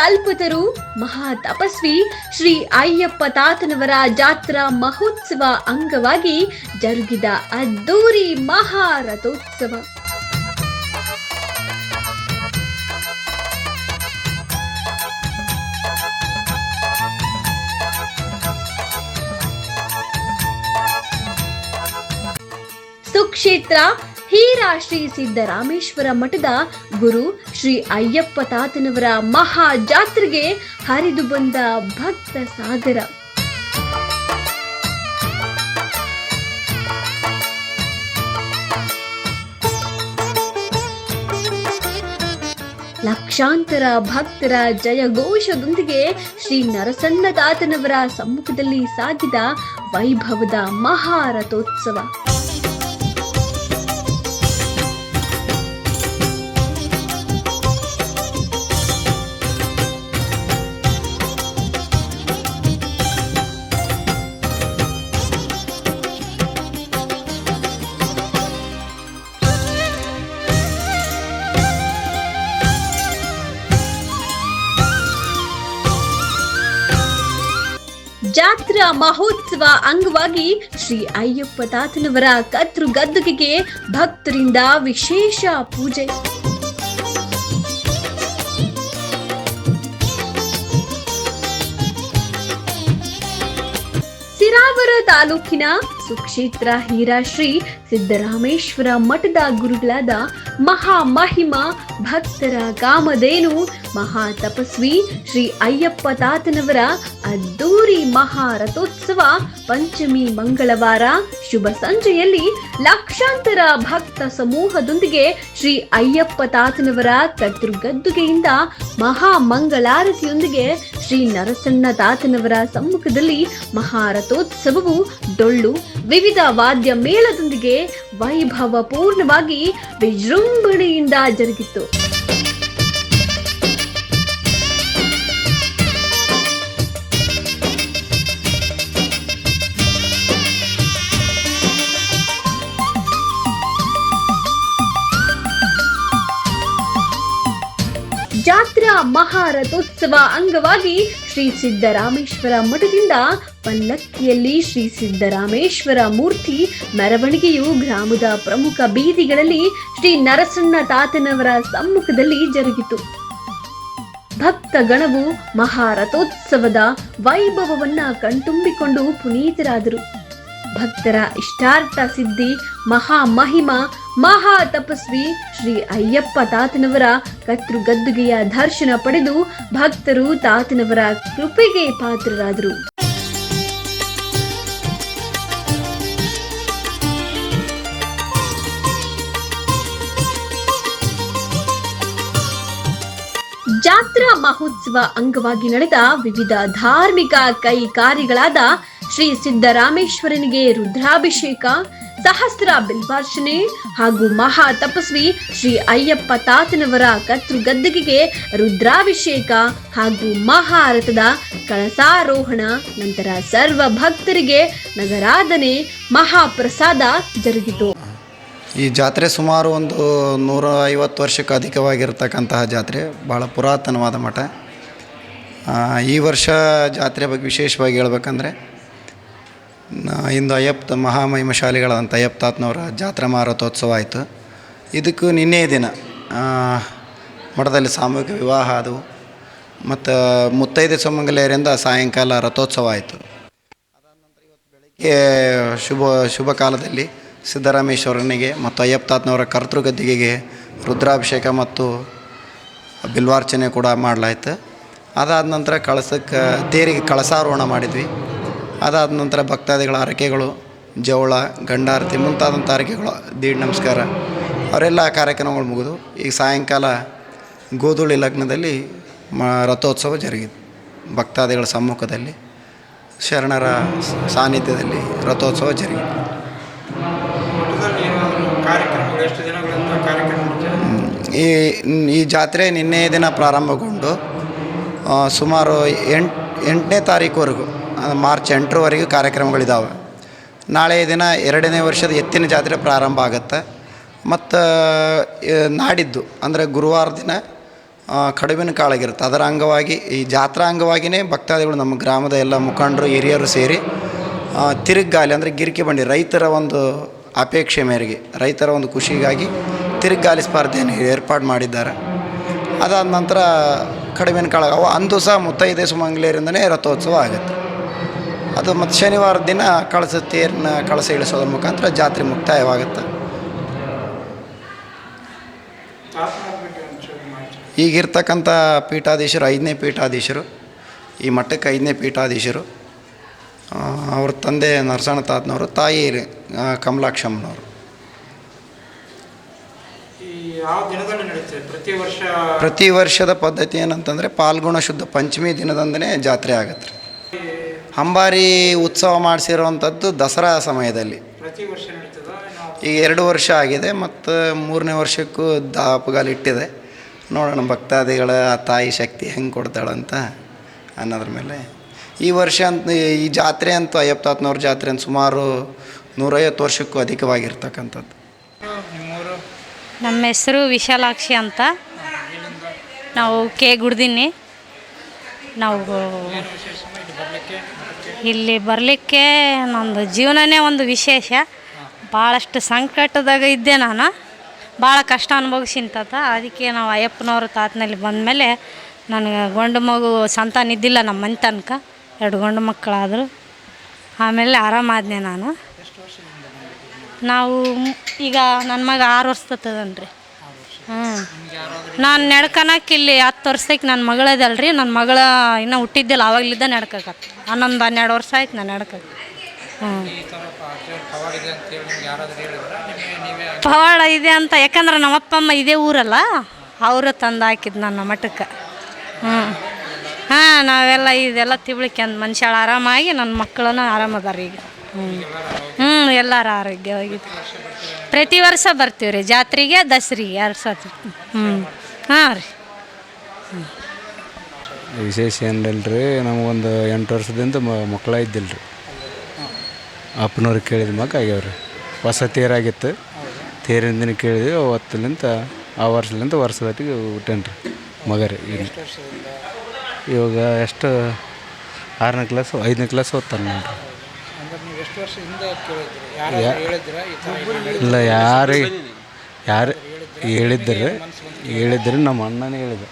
ಕಲ್ಪತರು ಮಹಾ ತಪಸ್ವಿ ಶ್ರೀ ಅಯ್ಯಪ್ಪ ತಾತನವರ ಜಾತ್ರಾ ಮಹೋತ್ಸವ ಅಂಗವಾಗಿ ಜರುಗಿದ ಅದ್ದೂರಿ ಮಹಾರಥೋತ್ಸವ ಸುಕ್ಷೇತ್ರ ಹೀರಾ ಶ್ರೀ ಸಿದ್ದರಾಮೇಶ್ವರ ಮಠದ ಗುರು ಶ್ರೀ ಅಯ್ಯಪ್ಪ ತಾತನವರ ಮಹಾ ಜಾತ್ರೆಗೆ ಹರಿದು ಬಂದ ಭಕ್ತ ಸಾಗರ. ಲಕ್ಷಾಂತರ ಭಕ್ತರ ಜಯಘೋಷದೊಂದಿಗೆ ಶ್ರೀ ನರಸಣ್ಣ ತಾತನವರ ಸಮ್ಮುಖದಲ್ಲಿ ಸಾಗಿದ ವೈಭವದ ಮಹಾರಥೋತ್ಸವ. ಜಾತ್ರಾ ಮಹೋತ್ಸವ ಅಂಗವಾಗಿ ಶ್ರೀ ಅಯ್ಯಪ್ಪ ತಾತನವರ ಕತ್ರು ಗದ್ದುಗೆಗೆ ಭಕ್ತರಿಂದ ವಿಶೇಷ ಪೂಜೆ. ಸಿರಾವರ ತಾಲೂಕಿನ ಸುಕ್ಷೇತ್ರ, ಹೀರಾಶ್ರೀ, ಸಿದ್ದರಾಮೇಶ್ವರ ಮಠದ ಗುರುಗಳಾದ ಮಹಾ ಮಹಿಮ ಭಕ್ತರ ಕಾಮಧೇನು ಮಹಾ ತಪಸ್ವಿ ಶ್ರೀ ಅಯ್ಯಪ್ಪ ತಾತನವರ ಅದ್ದೂರಿ ಮಹಾರಥೋತ್ಸವ, ಪಂಚಮಿ ಮಂಗಳವಾರ, ಶುಭ ಸಂಜೆಯಲ್ಲಿ ಲಕ್ಷಾಂತರ ಭಕ್ತ ಸಮೂಹದೊಂದಿಗೆ ಶ್ರೀ ಅಯ್ಯಪ್ಪ ತಾತನವರ ಕರ್ತೃಗದ್ದುಗೆಯಿಂದ ಮಹಾ ಮಂಗಳಾರತಿಯೊಂದಿಗೆ ಶ್ರೀ ನರಸಣ್ಣ ತಾತನವರ ಸಮ್ಮುಖದಲ್ಲಿ ಮಹಾರಥೋತ್ಸವವು ಡೊಳ್ಳು ವಿವಿಧ ವಾದ್ಯ ಮೇಳದೊಂದಿಗೆ ವೈಭವ ಪೂರ್ಣವಾಗಿ ವಿಜೃಂಭಣೆಯಿಂದ ಜರುಗಿತು. ಜಾತ್ರಾ ಮಹಾರಥೋತ್ಸವ ಅಂಗವಾಗಿ ಶ್ರೀ ಸಿದ್ದರಾಮೇಶ್ವರ ಮಠದಿಂದ ಪಲ್ಲಕ್ಕಿಯಲ್ಲಿ ಶ್ರೀ ಸಿದ್ದರಾಮೇಶ್ವರ ಮೂರ್ತಿ ಮೆರವಣಿಗೆಯು ಗ್ರಾಮದ ಪ್ರಮುಖ ಬೀದಿಗಳಲ್ಲಿ ಶ್ರೀ ನರಸಣ್ಣ ತಾತನವರ ಸಮ್ಮುಖದಲ್ಲಿ ಜರುಗಿತು. ಭಕ್ತ ಗಣವು ಮಹಾರಥೋತ್ಸವದ ವೈಭವವನ್ನ ಕಣ್ತುಂಬಿಕೊಂಡು ಪುನೀತರಾದರು. ಭಕ್ತರ ಇಷ್ಟಾರ್ಥ ಸಿದ್ಧಿ, ಮಹಾ ಮಹಿಮ ಮಹಾ ತಪಸ್ವಿ ಶ್ರೀ ಅಯ್ಯಪ್ಪ ತಾತನವರ ಕರ್ತೃಗದ್ದುಗೆಯ ದರ್ಶನ ಪಡೆದು ಭಕ್ತರು ತಾತನವರ ಕೃಪೆಗೆ ಪಾತ್ರರಾದರು. ಜಾತ್ರಾ ಮಹೋತ್ಸವ ಅಂಗವಾಗಿ ನಡೆದ ವಿವಿಧ ಧಾರ್ಮಿಕ ಕೈ ಕಾರ್ಯಗಳಾದ ಶ್ರೀ ಸಿದ್ದರಾಮೇಶ್ವರನಿಗೆ ರುದ್ರಾಭಿಷೇಕ ಸಹಸ್ರ ಬಿಲ್ವಾರ್ಚನೆ ಹಾಗೂ ಮಹಾ ತಪಸ್ವಿ ಶ್ರೀ ಅಯ್ಯಪ್ಪ ತಾತನವರ ಕರ್ತೃಗದ್ದಿಗೆಗೆ ರುದ್ರಾಭಿಷೇಕ ಹಾಗೂ ಮಹಾರಥದ ಕಳಸಾರೋಹಣ, ನಂತರ ಸರ್ವ ಭಕ್ತರಿಗೆ ನಗರಾಧನೆ, ಮಹಾಪ್ರಸಾದ ಜರುಗಿತು. ಈ ಜಾತ್ರೆ ಸುಮಾರು ಒಂದು ನೂರ ಐವತ್ತು ವರ್ಷಕ್ಕೆ ಅಧಿಕವಾಗಿರತಕ್ಕಂತಹ ಜಾತ್ರೆ, ಬಹಳ ಪುರಾತನವಾದ ಮಠ. ಈ ವರ್ಷ ಜಾತ್ರೆ ಬಗ್ಗೆ ವಿಶೇಷವಾಗಿ ಹೇಳ್ಬೇಕಂದ್ರೆ ಇಂದು ಅಯ್ಯಪ್ಪ ಮಹಾಮಹಿಮಶಾಲಿಗಳಾದಂಥ ಅಯ್ಯಪ್ಪ ತಾತನವರ ಜಾತ್ರಾ ಮಾರುತೋತ್ಸವ ಆಯಿತು. ಇದಕ್ಕೂ ನಿನ್ನೆ ದಿನ ಮಠದಲ್ಲಿ ಸಾಮೂಹಿಕ ವಿವಾಹ ಅದು. ಮತ್ತು ಮುತ್ತೈದೆ ಸುಮಂಗಲೆಯರಿಂದ ಸಾಯಂಕಾಲ ರಥೋತ್ಸವ ಆಯಿತು. ಬೆಳಗ್ಗೆ ಶುಭ ಶುಭ ಕಾಲದಲ್ಲಿ ಸಿದ್ದರಾಮೇಶ್ವರನಿಗೆ ಮತ್ತು ಅಯ್ಯಪ್ತಾತ್ನವರ ಕರ್ತೃಗದ್ದಿಗೆಗೆ ರುದ್ರಾಭಿಷೇಕ ಮತ್ತು ಬಿಲ್ವಾರ್ಚನೆ ಕೂಡ ಮಾಡಲಾಯಿತು. ಅದಾದ ನಂತರ ಕಳಸಕ್ಕೆ, ತೇರಿಗೆ ಕಳಸಾರೋಹಣ ಮಾಡಿದ್ವಿ. ಅದಾದ ನಂತರ ಭಕ್ತಾದಿಗಳ ಹರಕೆಗಳು ಜವಳ ಗಂಡಾರತಿ ಮುಂತಾದಂಥ ಹರಕೆಗಳು. ದೀಡ್ ನಮಸ್ಕಾರ. ಅವರೆಲ್ಲ ಕಾರ್ಯಕ್ರಮಗಳು ಮುಗಿದು ಈಗ ಸಾಯಂಕಾಲ ಗೋಧೂಳಿ ಲಗ್ನದಲ್ಲಿ ಮ, ರಥೋತ್ಸವ ಜರುಗಿತು. ಭಕ್ತಾದಿಗಳ ಸಮ್ಮುಖದಲ್ಲಿ, ಶರಣರ ಸಾನ್ನಿಧ್ಯದಲ್ಲಿ ರಥೋತ್ಸವ ಜರುಗಿತು? ಈ ಈ ಜಾತ್ರೆ ನಿನ್ನೆ ದಿನ ಪ್ರಾರಂಭಗೊಂಡು ಸುಮಾರು ಎಂಟು, ಎಂಟನೇ ತಾರೀಕುವರೆಗೂ ಮಾರ್ಚ್ ಎಂಟರವರೆಗೂ ಕಾರ್ಯಕ್ರಮಗಳಿದ್ದಾವೆ ನಾಳೆ ದಿನ ಎರಡನೇ ವರ್ಷದ ಎತ್ತಿನ ಜಾತ್ರೆ ಪ್ರಾರಂಭ ಆಗುತ್ತೆ. ಮತ್ತು ನಾಡಿದ್ದು, ಅಂದರೆ ಗುರುವಾರ ದಿನ ಕಡುಬಿನ ಕಾಳಾಗಿರುತ್ತೆ ಅದರ ಅಂಗವಾಗಿ, ಈ ಜಾತ್ರಾ ಅಂಗವಾಗಿಯೇ ಭಕ್ತಾದಿಗಳು ನಮ್ಮ ಗ್ರಾಮದ ಎಲ್ಲ ಮುಖಂಡರು, ಹಿರಿಯರು ಸೇರಿ ತಿರುಗ್ಗಾಲಿ, ಅಂದರೆ ಗಿರಿಕೆ ಬಂಡಿ, ರೈತರ ಒಂದು ಅಪೇಕ್ಷೆ ಮೇರೆಗೆ, ರೈತರ ಒಂದು ಖುಷಿಗಾಗಿ ತಿರುಗ್ಗಾಲಿ ಸ್ಪರ್ಧೆಯನ್ನು ಏರ್ಪಾಡು ಮಾಡಿದ್ದಾರೆ. ಅದಾದ ನಂತರ ಕಡುಬಿನ ಕಾಳಗ ಅಂದು ಸಹ ಮುತ್ತೈದೆ ಸುಮಂಗ್ಲೇರಿಂದನೇ ರಥೋತ್ಸವ ಆಗುತ್ತೆ. ಅದು ಮತ್ತು ಶನಿವಾರ ದಿನ ಕಳಸ ತೇರನ್ನ ಕಳಸ ಇಳಿಸೋದ್ರ ಮುಖಾಂತರ ಜಾತ್ರೆ ಮುಕ್ತಾಯವಾಗುತ್ತೆ. ಈಗಿರ್ತಕ್ಕಂಥ ಪೀಠಾಧೀಶರು ಐದನೇ ಪೀಠಾಧೀಶರು ಈ ಮಠಕ್ಕೆ ಐದನೇ ಪೀಠಾಧೀಶರು ಅವ್ರ ತಂದೆ ನರಸಣ್ಣ ತಾತನವರು ತಾಯಿ ಕಮಲಾಕ್ಷಮ್ಮನವರು. ಪ್ರತಿ ವರ್ಷ ಪ್ರತಿ ವರ್ಷದ ಪದ್ಧತಿ ಏನಂತಂದರೆ ಪಾಲ್ಗುಣ ಶುದ್ಧ ಪಂಚಮಿ ದಿನದಂದನೇ ಜಾತ್ರೆ ಆಗತ್ತೆ. ರೀ ಅಂಬಾರಿ ಉತ್ಸವ ಮಾಡಿಸಿರುವಂಥದ್ದು ದಸರಾ ಸಮಯದಲ್ಲಿ. ಈಗ ಎರಡು ವರ್ಷ ಆಗಿದೆ ಮತ್ತು ಮೂರನೇ ವರ್ಷಕ್ಕೂ ದಾಪುಗಾಲಿಟ್ಟಿದೆ ನೋಡೋಣ ಭಕ್ತಾದಿಗಳ ಆ ತಾಯಿ ಶಕ್ತಿ ಹೆಂಗೆ ಕೊಡ್ತಾಳಂತ ಅನ್ನೋದ್ರ ಮೇಲೆ. ಈ ವರ್ಷ ಅಂತ ಈ ಜಾತ್ರೆ ಅಂತೂ ಅಯ್ಯಪ್ಪ ಜಾತ್ರೆ ಅಂತ ಸುಮಾರು ನೂರೈವತ್ತು ವರ್ಷಕ್ಕೂ ಅಧಿಕವಾಗಿರ್ತಕ್ಕಂಥದ್ದು. ನಮ್ಮ ಹೆಸರು ವಿಶಾಲಾಕ್ಷಿ ಅಂತ. ನಾವು ಕೆ ಗುಡ್ದಿನಿ ನಾವು ಇಲ್ಲಿ ಬರಲಿಕ್ಕೆ ನಂದು ಜೀವನನೇ ಒಂದು ವಿಶೇಷ. ಭಾಳಷ್ಟು ಸಂಕಟದಾಗ ಇದ್ದೆ ನಾನು. ಭಾಳ ಕಷ್ಟ ಅನುಭವಿಸಿಂತತ ಅದಕ್ಕೆ ನಾವು ಅಯ್ಯಪ್ಪನವ್ರ ತಾತನಲ್ಲಿ ಬಂದಮೇಲೆ ನನಗೆ ಗಂಡು ಮಗು ಸಂತಾನ ಇದ್ದಿಲ್ಲ ನಮ್ಮ ಮನೆ ತನಕ. ಎರಡು ಗಂಡು ಮಕ್ಕಳಾದರು. ಆಮೇಲೆ ಆರಾಮಾದ್ನೆ ನಾನು. ನಾವು ಈಗ ನನ್ನ ಮಗ ಆರು ವರ್ಷದತ್ತದನ್ರಿ ನಾನು ನಡ್ಕನಕ್ಕೆ ಇಲ್ಲಿ ಹತ್ತು ವರ್ಷಕ್ಕೆ ನನ್ನ ಮಗಳದಲ್ರಿ ನನ್ನ ಮಗಳ ಇನ್ನೂ ಹುಟ್ಟಿದ್ದಿಲ್ಲ ಆವಾಗಲಿದ್ದ ನಡ್ಕಕತ್ತ ಹನ್ನೊಂದು ಹನ್ನೆರಡು ವರ್ಷ ಆಯ್ತು ನಾನು ನಡ್ಕಕ್ಕೆ ಹ್ಞೂ ಪವಾಡ ಇದೆ ಅಂತ, ಯಾಕಂದ್ರೆ ನಮ್ಮ ಅಪ್ಪ ಅಮ್ಮ ಇದೇ ಊರಲ್ಲ, ಅವರು ತಂದು ಹಾಕಿದ್ದು ನನ್ನ ಮಠಕ್ಕೆ. ಹ್ಞೂ ಹಾಂ, ನಾವೆಲ್ಲ ಇದೆಲ್ಲ ತಿಳ್ಕೊಂಡ್ ಮನುಷ್ಯಳು ಆರಾಮಾಗಿ ನನ್ನ ಮಕ್ಕಳನ್ನ ಆರಾಮದಾರ ಈಗ. ಹ್ಞೂ ಹ್ಞೂ ಎಲ್ಲರೂ ಆರೋಗ್ಯವಾಗಿ. ಪ್ರತಿ ವರ್ಷ ಬರ್ತೀವಿ ರೀ ಜಾತ್ರೆಗೆ, ದಸರಿಗೆ ಎರಡು ಸತಿ ಹ್ಞೂ ಹಾಂ ರೀ. ವಿಶೇಷ ಏನಿಲ್ರಿ ನಮಗೊಂದು ಎಂಟು ವರ್ಷದಿಂದ ಮಕ್ಕಳ ಇದ್ದಿಲ್ಲ ರೀ ಅಪ್ಪನವ್ರಿಗೆ ಕೇಳಿದ ಮಗ ಆಗ್ಯಾವ್ರಿ. ಹೊಸ ತೇರಾಗಿತ್ತು. ತೇರಿನ ದಿನ ಕೇಳಿದ್ವಿ ಅವತ್ತಲಿಂತ ಆ ವರ್ಷಲಿಂದ ವರ್ಷದಟ್ಟಿಗೆ ಹುಟ್ಟೇನು ರೀ ಮಗ ರೀ ಇವಾಗ ಎಷ್ಟು, ಆರನೇ ಕ್ಲಾಸು ಐದನೇ ಕ್ಲಾಸ್ ಓದ್ತಾನೆ ನೋಡ್ರಿ. ಅಂದ್ರೆ ವರ್ಷ ಕೇಳಿದ್ರಿ? ಯಾರು ಹೇಳಿದ್ರ? ಈ ಥರ ಇಲ್ಲ ಯಾರು ಯಾರು ಹೇಳಿದ್ದರೆ ಹೇಳಿದ್ರು? ನಮ್ಮ ಅಣ್ಣನೇ ಹೇಳಿದ.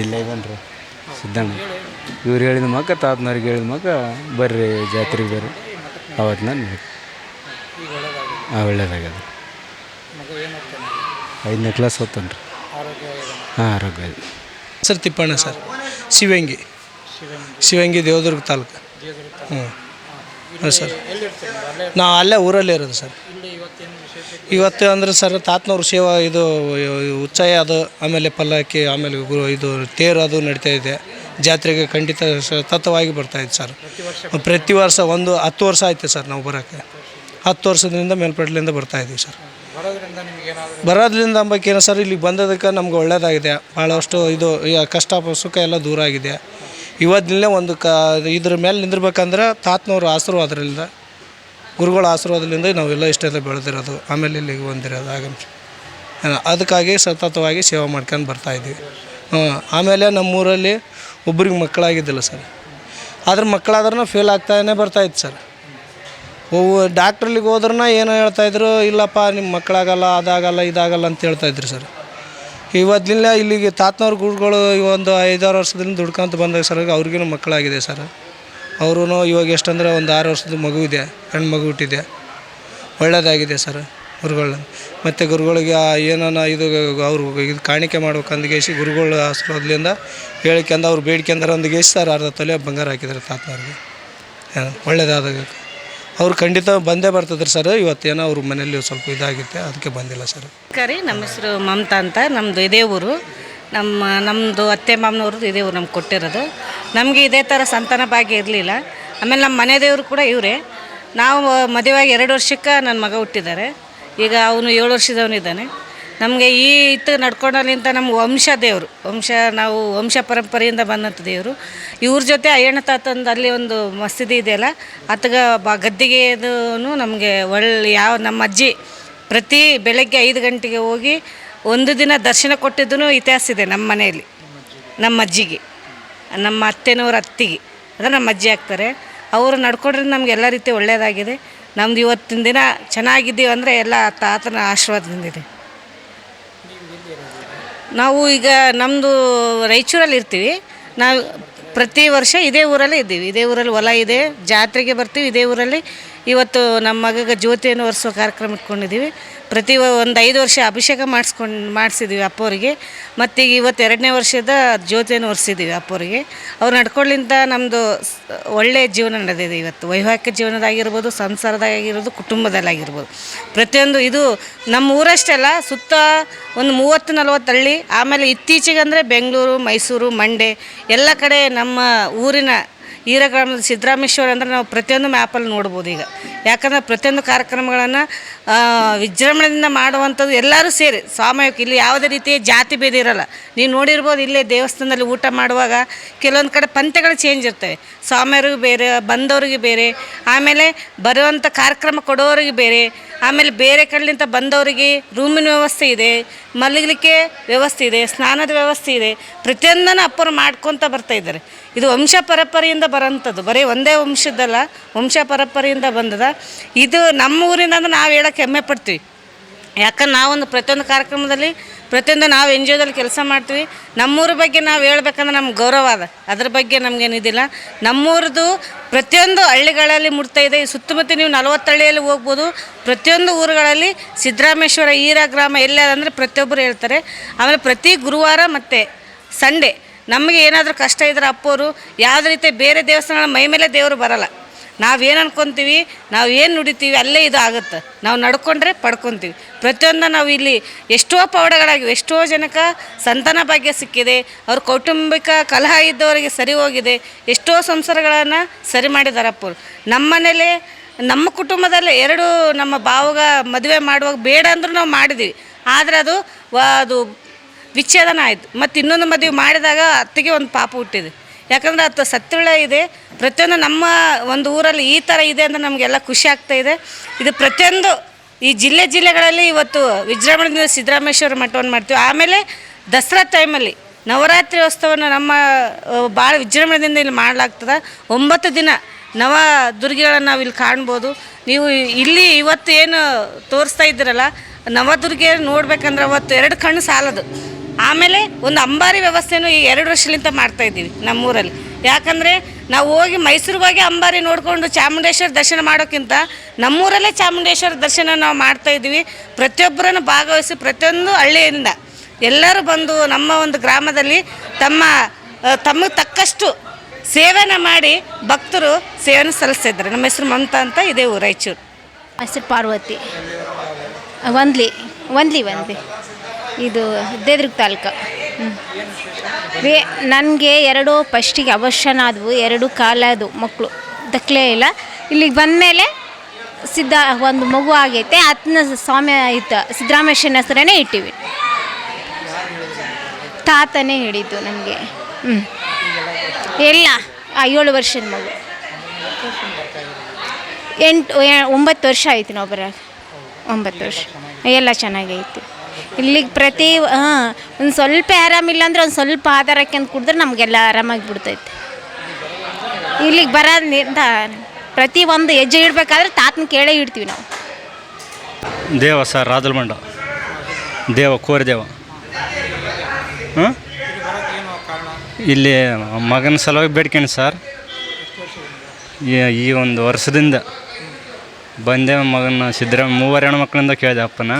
ಇಲ್ಲ ಇದನ್ರಿ ಸಿದ್ದಣ್ಣ. ಇವ್ರು ಹೇಳಿದ ಮಗ ತಾತನವ್ರಿಗೆ ಹೇಳಿದ ಮಗ ಬರ್ರಿ ಜಾತ್ರೆಗೆ ಬರ್ರಿ. ಅವತ್ತು ನಾನು ಹಾಂ ಒಳ್ಳೇದಾಗ್ಯದ ಮಗ ಏನು ಹೋಗ್ತಾನೆ ಐದನೇ ಕ್ಲಾಸ್ ಓದ್ತಾನೆ ರೀ ಹಾಂ ಆರೋಗ್ಯ ಇದೆ. Sir Tippanna sir. Shivangi. Shivangi. Devadurga taluk. ಹ್ಞೂ ಹಾಂ ಸರ್. ನಾವು ಅಲ್ಲೇ ಊರಲ್ಲೇ ಇರೋದು ಸರ್. ಇವತ್ತು ಅಂದ್ರೆ ಸರ್ ತಾತನವ್ರ ಸೇವಾ ಇದು ಉಚ್ಚಾಯ ಅದು, ಆಮೇಲೆ ಪಲ್ಲಕ್ಕಿ, ಆಮೇಲೆ ಇದು ತೇರು ಅದು ನಡೀತಾ ಇದೆ. ಜಾತ್ರೆಗೆ ಖಂಡಿತ ಸತತವಾಗಿ ಬರ್ತಾ ಇದೆ ಸರ್. ಪ್ರತಿ ವರ್ಷ ಒಂದು ಹತ್ತು ವರ್ಷ ಆಯ್ತು ಸರ್ ನಾವು ಬರೋಕ್ಕೆ. ಹತ್ತು ವರ್ಷದಿಂದ ಮೇಲ್ಪಟ್ಟಲಿಂದ ಬರ್ತಾ ಇದ್ದೀವಿ ಸರ್. ಬರೋದ್ರಿಂದ ನಿಮ್ಗೆ ಅಂಬಕ್ಕೇನು ಸರ್, ಇಲ್ಲಿಗೆ ಬಂದದಕ್ಕೆ ನಮ್ಗೆ ಒಳ್ಳೆಯದಾಗಿದೆ ಭಾಳಷ್ಟು ಇದು ಕಷ್ಟ, ಸುಖ ಎಲ್ಲ ದೂರ ಆಗಿದೆ. ಇವತ್ತಿನಲ್ಲೇ ಒಂದು ಕ ಇದ್ರ ಮೇಲೆ ನಿಂದಿರ್ಬೇಕಂದ್ರೆ ತಾತನವ್ರ ಆಶೀರ್ವಾದರಿಂದ ಗುರುಗಳ ಆಶೀರ್ವಾದದಿಂದ ನಾವೆಲ್ಲ ಇಷ್ಟೆಲ್ಲ ಬೆಳೆದಿರೋದು, ಆಮೇಲೆ ಇಲ್ಲಿಗೆ ಬಂದಿರೋದು ಆಗಮಿಸಿ ಅದಕ್ಕಾಗಿ ಸತತವಾಗಿ ಸೇವೆ ಮಾಡ್ಕೊಂಡು ಬರ್ತಾಯಿದ್ದೀವಿ ಹ್ಞೂ ಆಮೇಲೆ ನಮ್ಮೂರಲ್ಲಿ ಒಬ್ರಿಗೆ ಮಕ್ಕಳಾಗಿದ್ದಿಲ್ಲ ಸರ್. ಆದ್ರೆ ಮಕ್ಕಳಾದ್ರೂ ಫೇಲ್ ಆಗ್ತಾನೆ ಬರ್ತಾಯಿತ್ತು ಸರ್. ಡಾಕ್ಟ್ರಲ್ಲಿಗೆ ಹೋದ್ರೂ ಏನು ಹೇಳ್ತಾಯಿದ್ರು ಇಲ್ಲಪ್ಪ, ನಿಮ್ಮ ಮಕ್ಕಳಾಗಲ್ಲ, ಅದಾಗಲ್ಲ, ಇದಾಗಲ್ಲ ಅಂತ ಹೇಳ್ತಾಯಿದ್ರು ಸರ್. ಇವತ್ತಿನಿಂದ ಇಲ್ಲಿಗೆ ತಾತನವ್ರ ಗುರುಗಳು ಒಂದು ಐದಾರು ವರ್ಷದಿಂದ ದುಡ್ಕೊಂತ ಬಂದಾಗ ಸರ್ ಅವ್ರಿಗೂ ಮಕ್ಕಳಾಗಿದೆ ಸರ್? ಅವರು ಇವಾಗ ಎಷ್ಟಂದ್ರೆ ಒಂದು ಆರು ವರ್ಷದ ಮಗು ಇದೆ ಹೆಣ್ಣು ಮಗು ಹುಟ್ಟಿದೆ. ಒಳ್ಳೆಯದಾಗಿದೆ ಸರ್ ಗುರುಗಳ ಮತ್ತು ಗುರುಗಳಿಗೆ ಏನಾನ ಇದು ಅವರು ಇದು ಕಾಣಿಕೆ ಮಾಡ್ಬೇಕಂದ್ಗೇಸಿ ಗುರುಗಳ ಆಶೀರ್ವಾದದಿಂದ ಹೇಳ್ಕೊಂಡು ಅವ್ರು ಬೇಡ್ಕೊಂಡಾರ ಅಂದ್ಗೇಸಿ ಸರ್ ಅರ್ಧ ತಲೆ ಬಂಗಾರ ಹಾಕಿದ್ದಾರೆ ತಾತನವ್ರಿಗೆ. ಒಳ್ಳೇದಾದಾಗ ಅವ್ರು ಖಂಡಿತ ಬಂದೇ ಬರ್ತದ್ರಿ ಸರ್. ಇವತ್ತೇನೋ ಅವ್ರ ಮನೇಲಿ ಸ್ವಲ್ಪ ಇದಾಗಿತ್ತೆ, ಅದಕ್ಕೆ ಬಂದಿಲ್ಲ ಸರ್. ಕರಿ ನಮ್ಮ ಹೆಸರು ಮಮತಾ ಅಂತ. ನಮ್ಮದು ಇದೇ ಊರು. ನಮ್ಮ ನಮ್ಮದು ಅತ್ತೆ ಮಾಮನವ್ರದ್ದು ಇದೇ ಊರು ನಮ್ಗೆ ಕೊಟ್ಟಿರೋದು. ನಮಗೆ ಇದೇ ಥರ ಸಂತಾನ ಭಾಗ್ಯ ಇರಲಿಲ್ಲ. ಆಮೇಲೆ ನಮ್ಮ ಮನೆ ದೇವರು ಕೂಡ ಇವರೇ. ನಾವು ಮದುವೆಯಾಗಿ ಎರಡು ವರ್ಷಕ್ಕೆ ನನ್ನ ಮಗ ಹುಟ್ಟಿದ್ದಾರೆ. ಈಗ ಅವನು ಏಳು ವರ್ಷದವನಿದ್ದಾನೆ. ನಮಗೆ ಈ ಇತ್ತು ನಡ್ಕೊಂಡಲ್ಲಿಂದ ನಮ್ಮ ವಂಶ ದೇವರು. ವಂಶ, ನಾವು ವಂಶ ಪರಂಪರೆಯಿಂದ ಬಂದಂಥ ದೇವರು. ಇವ್ರ ಜೊತೆ ಅಯ್ಯಣ್ಣ ತಾತಂದು ಅಲ್ಲಿ ಒಂದು ಮಸೀದಿ ಇದೆಯಲ್ಲ, ಅತ್ಗ ಬ ಗದ್ದಿಗೆದು ನಮಗೆ ಒಳ್ಳೆ ಯಾವ ನಮ್ಮ ಅಜ್ಜಿ ಪ್ರತಿ ಬೆಳಗ್ಗೆ ಐದು ಗಂಟೆಗೆ ಹೋಗಿ ಒಂದು ದಿನ ದರ್ಶನ ಕೊಟ್ಟಿದ್ದು ಇತಿಹಾಸ ಇದೆ ನಮ್ಮ ಮನೆಯಲ್ಲಿ, ನಮ್ಮ ಅಜ್ಜಿಗೆ, ನಮ್ಮ ಅತ್ತೆನವ್ರ ಅತ್ತಿಗೆ. ಅಂದರೆ ನಮ್ಮ ಅಜ್ಜಿ ಆಗ್ತಾರೆ. ಅವರು ನಡ್ಕೊಂಡ್ರೆ ನಮ್ಗೆ ಎಲ್ಲ ರೀತಿ ಒಳ್ಳೆಯದಾಗಿದೆ ನಮ್ದು ಇವತ್ತಿನ ದಿನ ಚೆನ್ನಾಗಿದ್ದೀವಿ ಅಂದರೆ ಎಲ್ಲ ತಾತನ ಆಶೀರ್ವಾದದಿಂದಿದೆ ನಾವು ಈಗ ನಮ್ಮದು ರಾಯಚೂರಲ್ಲಿ ಇರ್ತೀವಿ. ನಾವು ಪ್ರತಿ ವರ್ಷ ಇದೇ ಊರಲ್ಲೇ ಇದ್ದೀವಿ. ಇದೇ ಊರಲ್ಲಿ ಹೊಲ ಇದೆ, ಜಾತ್ರೆಗೆ ಬರ್ತೀವಿ. ಇದೇ ಊರಲ್ಲಿ ಇವತ್ತು ನಮ್ಮ ಮಗಗೆ ಜ್ಯೋತಿಯನ್ನು ಒರೆಸೋ ಕಾರ್ಯಕ್ರಮ ಇಟ್ಕೊಂಡಿದ್ದೀವಿ. ಪ್ರತಿ ಒಂದು ಐದು ವರ್ಷ ಅಭಿಷೇಕ ಮಾಡಿಸ್ಕೊಂಡು ಮಾಡಿಸಿದ್ದೀವಿ ಅಪ್ಪವರಿಗೆ. ಮತ್ತು ಈಗ ಇವತ್ತು ಎರಡನೇ ವರ್ಷದ ಜ್ಯೋತಿಯನ್ನು ಒರೆಸಿದ್ದೀವಿ ಅಪ್ಪವರಿಗೆ. ಅವ್ರು ನಡ್ಕೊಳ್ಳಿಂದ ನಮ್ಮದು ಒಳ್ಳೆಯ ಜೀವನ ನಡೆದಿದೆ ಇವತ್ತು. ವೈವಾಹಿಕ ಜೀವನದಾಗಿರ್ಬೋದು, ಸಂಸಾರದಾಗಿರ್ಬೋದು, ಕುಟುಂಬದಲ್ಲಾಗಿರ್ಬೋದು. ಪ್ರತಿಯೊಂದು ಇದು ನಮ್ಮ ಊರಷ್ಟೇ ಅಲ್ಲ ಸುತ್ತ ಒಂದು ಮೂವತ್ತು, ನಲ್ವತ್ತು ಹಳ್ಳಿ. ಆಮೇಲೆ ಇತ್ತೀಚೆಗೆ ಅಂದರೆ ಬೆಂಗಳೂರು, ಮೈಸೂರು, ಮಂಡ್ಯ, ಎಲ್ಲ ಕಡೆ ನಮ್ಮ ಊರಿನ ಈರಗ್ರಾಮದ ಸಿದ್ದರಾಮೇಶ್ವರ ಅಂದರೆ ನಾವು ಪ್ರತಿಯೊಂದು ಮ್ಯಾಪಲ್ಲಿ ನೋಡ್ಬೋದು ಈಗ. ಯಾಕಂದರೆ ಪ್ರತಿಯೊಂದು ಕಾರ್ಯಕ್ರಮಗಳನ್ನು ವಿಜೃಂಭಣೆಯಿಂದ ಮಾಡುವಂಥದ್ದು ಎಲ್ಲರೂ ಸೇರಿ. ಸಾಮೂಹಿಕ ಇಲ್ಲಿ ಯಾವುದೇ ರೀತಿಯ ಜಾತಿ ಭೇದ ಇರಲ್ಲ. ನೀವು ನೋಡಿರ್ಬೋದು ಇಲ್ಲೇ ದೇವಸ್ಥಾನದಲ್ಲಿ ಊಟ ಮಾಡುವಾಗ ಕೆಲವೊಂದು ಕಡೆ ಪಂಥಗಳು ಚೇಂಜ್ ಇರ್ತವೆ. ಸ್ವಾಮ್ಯರಿಗೆ ಬೇರೆ, ಬಂದವರಿಗೆ ಬೇರೆ, ಆಮೇಲೆ ಬರುವಂಥ ಕಾರ್ಯಕ್ರಮ ಕೊಡೋರಿಗೆ ಬೇರೆ, ಆಮೇಲೆ ಬೇರೆ ಕಡೆಲಿಂದ ಬಂದವರಿಗೆ ರೂಮಿನ ವ್ಯವಸ್ಥೆ ಇದೆ, ಮಲಗಲಿಕ್ಕೆ ವ್ಯವಸ್ಥೆ ಇದೆ, ಸ್ನಾನದ ವ್ಯವಸ್ಥೆ ಇದೆ, ಪ್ರತಿಯೊಂದನ್ನು ಅಪ್ಪರು ಮಾಡ್ಕೊತ ಬರ್ತಾ ಇದ್ದಾರೆ. ಇದು ವಂಶ ಪರಂಪರೆಯಿಂದ ಬರೋಂಥದ್ದು ಬರೀ ಒಂದೇ ವಂಶದ್ದಲ್ಲ, ವಂಶ ಪರಂಪರೆಯಿಂದ ಬಂದದ. ಇದು ನಮ್ಮ ಊರಿನಂದ್ರೆ ನಾವು ಹೇಳೋಕ್ಕೆ ಹೆಮ್ಮೆ ಪಡ್ತೀವಿ. ಯಾಕಂದ್ರೆ ನಾವೊಂದು ಪ್ರತಿಯೊಂದು ಕಾರ್ಯಕ್ರಮದಲ್ಲಿ, ಪ್ರತಿಯೊಂದು ನಾವು ಎನ್ ಜಿ ಒದಲ್ಲಿ ಕೆಲಸ ಮಾಡ್ತೀವಿ. ನಮ್ಮೂರ ಬಗ್ಗೆ ನಾವು ಹೇಳ್ಬೇಕಂದ್ರೆ ನಮ್ಗೆ ಗೌರವ ಅದ. ಅದ್ರ ಬಗ್ಗೆ ನಮಗೇನಿದಿಲ್ಲ ನಮ್ಮೂರದು ಪ್ರತಿಯೊಂದು ಹಳ್ಳಿಗಳಲ್ಲಿ ಮುಟ್ತಾ ಇದೆ. ಈ ಸುತ್ತಮುತ್ತ ನೀವು ನಲವತ್ತು ಹಳ್ಳಿಯಲ್ಲಿ ಹೋಗ್ಬೋದು. ಪ್ರತಿಯೊಂದು ಊರುಗಳಲ್ಲಿ ಸಿದ್ದರಾಮೇಶ್ವರ ಈರ ಗ್ರಾಮ ಎಲ್ಲಿ ಅಂದರೆ ಪ್ರತಿಯೊಬ್ಬರು ಹೇಳ್ತಾರೆ. ಆಮೇಲೆ ಪ್ರತಿ ಗುರುವಾರ ಮತ್ತು ಸಂಡೇ ನಮಗೆ ಏನಾದರೂ ಕಷ್ಟ ಇದ್ರೆ ಅಪ್ಪೋರು, ಯಾವುದೇ ರೀತಿ ಬೇರೆ ದೇವಸ್ಥಾನಗಳ ಮೈ ಮೇಲೆ ದೇವರು ಬರಲ್ಲ. ನಾವೇನು ಅನ್ಕೊತೀವಿ, ನಾವು ಏನು ನುಡಿತೀವಿ, ಅಲ್ಲೇ ಇದು ಆಗುತ್ತೆ. ನಾವು ನಡ್ಕೊಂಡ್ರೆ ಪಡ್ಕೊತೀವಿ. ಪ್ರತಿಯೊಂದು ನಾವು ಇಲ್ಲಿ ಎಷ್ಟೋ ಪವಾಡಗಳಾಗಿವೆ, ಎಷ್ಟೋ ಜನಕ್ಕೆ ಸಂತಾನ ಭಾಗ್ಯ ಸಿಕ್ಕಿದೆ, ಅವ್ರ ಕೌಟುಂಬಿಕ ಕಲಹ ಇದ್ದವರಿಗೆ ಸರಿ ಹೋಗಿದೆ, ಎಷ್ಟೋ ಸಂಸಾರಗಳನ್ನು ಸರಿ ಮಾಡಿದ್ದಾರೆ ಅಪ್ಪರು ನಮ್ಮ ಮನೇಲೆ, ನಮ್ಮ ಕುಟುಂಬದಲ್ಲೇ ಎರಡು ನಮ್ಮ ಭಾವಗ ಮದುವೆ ಮಾಡುವಾಗ ಬೇಡ ಅಂದ್ರೂ ನಾವು ಮಾಡಿದ್ವಿ. ಆದರೆ ಅದು ಅದು ವಿಚ್ಛೇದನ ಆಯಿತು. ಮತ್ತು ಇನ್ನೊಂದು ಮದುವೆ ಮಾಡಿದಾಗ ಅತ್ತಿಗೆ ಒಂದು ಪಾಪ ಹುಟ್ಟಿದೆ. ಯಾಕಂದರೆ ಅದು ಸತ್ಯುಳ್ಳ ಇದೆ. ಪ್ರತಿಯೊಂದು ನಮ್ಮ ಒಂದು ಊರಲ್ಲಿ ಈ ಥರ ಇದೆ ಅಂದರೆ ನಮಗೆಲ್ಲ ಖುಷಿ ಆಗ್ತಾ ಇದೆ. ಇದು ಪ್ರತಿಯೊಂದು ಈ ಜಿಲ್ಲೆ ಜಿಲ್ಲೆಗಳಲ್ಲಿ ಇವತ್ತು ವಿಜೃಂಭಣೆಯಿಂದ ಸಿದ್ದರಾಮೇಶ್ವರ ಮಠವನ್ನು ಮಾಡ್ತೀವಿ. ಆಮೇಲೆ ದಸರಾ ಟೈಮಲ್ಲಿ ನವರಾತ್ರಿ ಉತ್ಸವವನ್ನು ನಮ್ಮ ಭಾಳ ವಿಜೃಂಭಣೆಯಿಂದ ಇಲ್ಲಿ ಮಾಡಲಾಗ್ತದೆ. ಒಂಬತ್ತು ದಿನ ನವ ದುರ್ಗಿಗಳನ್ನು ನಾವು ಇಲ್ಲಿ ಕಾಣ್ಬೋದು. ನೀವು ಇಲ್ಲಿ ಇವತ್ತು ಏನು ತೋರಿಸ್ತಾ ಇದ್ದೀರಲ್ಲ ನವದುರ್ಗೆ ನೋಡ್ಬೇಕಂದ್ರೆ ಅವತ್ತು ಎರಡು ಕಣ್ಣು ಸಾಲದು. ಆಮೇಲೆ ಒಂದು ಅಂಬಾರಿ ವ್ಯವಸ್ಥೆನೂ ಈ ಎರಡು ವರ್ಷಲಿಂದ ಮಾಡ್ತಾ ಇದ್ದೀವಿ ನಮ್ಮೂರಲ್ಲಿ. ಯಾಕಂದರೆ ನಾವು ಹೋಗಿ ಮೈಸೂರಿಗೆ ಹೋಗಿ ಅಂಬಾರಿ ನೋಡಿಕೊಂಡು ಚಾಮುಂಡೇಶ್ವರ ದರ್ಶನ ಮಾಡೋಕ್ಕಿಂತ ನಮ್ಮೂರಲ್ಲೇ ಚಾಮುಂಡೇಶ್ವರ ದರ್ಶನ ನಾವು ಮಾಡ್ತಾ ಇದ್ದೀವಿ. ಪ್ರತಿಯೊಬ್ಬರನ್ನು ಭಾಗವಹಿಸಿ ಪ್ರತಿಯೊಂದು ಹಳ್ಳಿಯಿಂದ ಎಲ್ಲರೂ ಬಂದು ನಮ್ಮ ಒಂದು ಗ್ರಾಮದಲ್ಲಿ ತಮ್ಮ ತಮಗೆ ತಕ್ಕಷ್ಟು ಸೇವೆನ ಮಾಡಿ ಭಕ್ತರು ಸೇವೆನ ಸಲ್ಲಿಸ್ತಿದ್ದಾರೆ ನಮ್ಮ ಹೆಸರು ಮಮತಾ ಅಂತ, ಇದೇ ರಾಯಚೂರು. ಹೆಸರು ಪಾರ್ವತಿ. ಒಂದ್ಲಿ ಒಂದ್ಲಿ ಒಂದ್ಲಿ. ಇದು ದೇದ್ರಿಗೆ ತಾಲೂಕು. ವೇ, ನನಗೆ ಎರಡು ಫಸ್ಟಿಗೆ ಅವಶ್ಯನಾದವು, ಎರಡು ಕಾಲದು ಮಕ್ಕಳು ದಕ್ಕಲೇ ಇಲ್ಲ. ಇಲ್ಲಿಗೆ ಬಂದಮೇಲೆ ಸಿದ್ಧ ಒಂದು ಮಗು ಆಗೈತೆ ಅದನ್ನ ಸ್ವಾಮಿ ಇತ್ತು ಸಿದ್ದರಾಮೇಶ್ವರನ ಹೆಸರೇ ಇಟ್ಟಿವಿ. ತಾತನೇ ಹಿಡಿತು ನನಗೆ. ಹ್ಞೂ ಎಲ್ಲ ಏಳು ವರ್ಷದ ಮಗು. ಎಂಟು ಒಂಬತ್ತು ವರ್ಷ ಆಯ್ತು ನಾವು ಬರೋದು. ಒಂಬತ್ತು ವರ್ಷ. ಎಲ್ಲ ಚೆನ್ನಾಗೈತಿ. ಇಲ್ಲಿಗೆ ಪ್ರತಿ, ಹಾಂ, ಒಂದು ಸ್ವಲ್ಪ ಆರಾಮಿಲ್ಲ ಅಂದ್ರೆ ಒಂದು ಸ್ವಲ್ಪ ಆಧಾರ ಹಾಕ್ಯಂತ ಕುಡಿದ್ರೆ ನಮಗೆಲ್ಲ ಆರಾಮಾಗಿ ಬಿಡ್ತೈತೆ. ಇಲ್ಲಿಗೆ ಬರೋದ್ರಿಂದ ಪ್ರತಿ ಒಂದು ಹೆಜ್ಜೆ ಇಡಬೇಕಾದ್ರೆ ತಾತನ ಕೇಳೇ ಇಡ್ತೀವಿ ನಾವು. ದೇವ ಸರ್ ರಾದಲ್ಮಂಡ ದೇವ ಕೋರಿದೇವ ಹಾಂ ಇಲ್ಲಿ ಮಗನ ಸಲುವಾಗಿ ಬೇಡ್ಕೊಂಡು ಸರ್. ಈ- ಒಂದು ವರ್ಷದಿಂದ ಬಂದೆ ಮಗನ ಸಿದ್ದರಾಮ ಮೂವರು ಹೆಣ್ಮಕ್ಳಿಂದ ಕೇಳಿದೆ ಅಪ್ಪನ.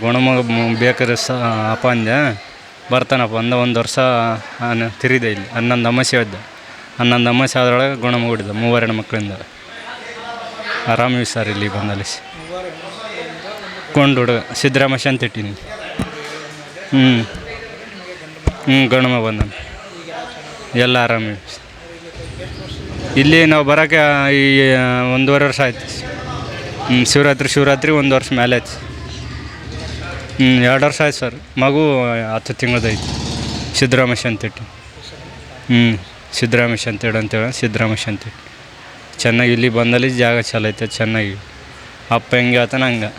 ಗುಣಮಗ ಬೇಕಾದ್ರೆ ಸ ಅಪ್ಪ ಅಂದೆ ಬರ್ತಾನಪ್ಪ. ಅಂದ ಒಂದು ವರ್ಷ ನಾನು ತಿರಿದೆ ಇಲ್ಲಿ. ಹನ್ನೊಂದು ಅಮಾಸೆ ಇದ್ದೆ ಹನ್ನೊಂದು ಅಮಾಸೆ ಆದ್ರೊಳಗೆ ಗುಣಮಗ ಹುಟ್ಟಿದ ಮೂವರು ಮಕ್ಕಳಿಂದ. ಆರಾಮಿವಿ ಸರ್ ಇಲ್ಲಿ ಬಂದಲ್ಲಿ. ಕೊಂಡು ಹುಡುಗ ಸಿದ್ದರಾಮಶಿ ಅಂತ ಇಟ್ಟಿನಿ. ಹ್ಞೂ ಹ್ಞೂ ಗಣಮ ಬಂದ ಎಲ್ಲ ಆರಾಮಿವಿ ಇಲ್ಲಿ ನಾವು ಬರೋಕ್ಕೆ ಈ ಒಂದೂವರೆ ವರ್ಷ ಆಯ್ತು. ಹ್ಞೂ ಶಿವರಾತ್ರಿ ಶಿವರಾತ್ರಿ ಒಂದು ವರ್ಷ ಮೇಲೆ ಆಯ್ತು. ಎರಡು ವರ್ಷ ಆಯ್ತು ಸರ್. ಮಗು ಹತ್ತು ತಿಂಗಳದೈತಿ ಸಿದ್ದರಾಮೇಶ್ ಅಂತೇಳಿ ಹ್ಞೂ ಸಿದ್ದರಾಮೇಶ್ ಅಂತೇಳಿ ಅಂತೇಳಿ ಸಿದ್ದರಾಮೇಶ್ ಅಂತೇಳಿ ಚೆನ್ನಾಗಿ ಇಲ್ಲಿ ಬಂದಲ್ಲಿ ಜಾಗ ಚಲೋ ಐತೆ ಚೆನ್ನಾಗಿ. ಅಪ್ಪ ಹೆಂಗೆ ಹೇಳ್ತಾನೆ ಹಂಗೆ.